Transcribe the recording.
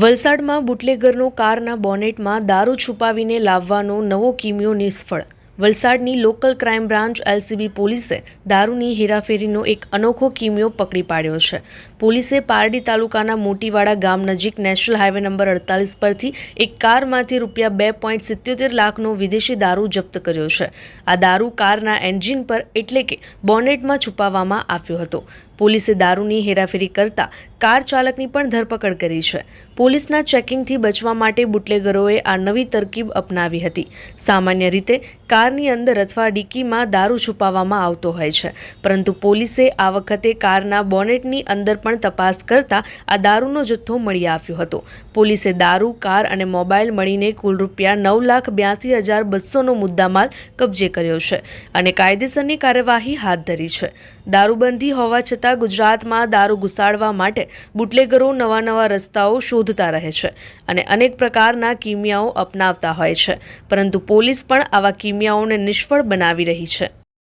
વલસાડમાં બુટલેગરનો કારના બોનેટમાં દારૂ છુપાવીને લાવવાનો નવો કિમિયો નિષ્ફળ. વલસાડની લોકલ ક્રાઇમ બ્રાન્ચ એલસીબી પોલીસે દારૂની હેરાફેરીનો એક અનોખો કિમિયો પકડી પાડ્યો છે. પોલીસે પારડી તાલુકાના મોટીવાડા ગામ નજીક નેશનલ હાઇવે નંબર અડતાલીસ પરથી એક કારમાંથી રૂપિયા બે પોઈન્ટ સિત્યોતેર લાખનો વિદેશી દારૂ જપ્ત કર્યો છે. આ દારૂ કારના એન્જિન પર એટલે કે બોનેટમાં છુપાવવામાં આવ્યો હતો. પોલીસે દારૂની હેરાફેરી કરતા કાર ચાલકની પણ ધરપકડ કરી છે. પોલીસના ચેકિંગથી બચવા માટે બુટલેગરોએ આ નવી તરકીબ અપનાવી હતી. સામાન્ય રીતે કારની અંદર અથવા ડિક્કીમાં દારૂ છુપાવવામાં આવતો હોય છે, પરંતુ પોલીસે આ વખતે કારના બોનેટની અંદર પણ તપાસ કરતા આ દારૂનો જથ્થો મળી આવ્યો હતો. પોલીસે દારૂ, કાર અને મોબાઈલ મળીને કુલ રૂપિયા નવ લાખ બ્યાસી હજાર બસોનો મુદ્દામાલ કબજે કર્યો છે અને કાયદેસરની કાર્યવાહી હાથ ધરી છે. દારૂબંધી હોવા છતાં ગુજરાતમાં દારૂ ઘુસાડવા માટે બુટલેગરો નવા નવા રસ્તાઓ શોધતા રહે છે અને અનેક પ્રકારના કિમિયાઓ અપનાવતા હોય છે. પરંતુ પોલીસ પણ આવા કિમિયાઓને નિષ્ફળ બનાવી રહી છે.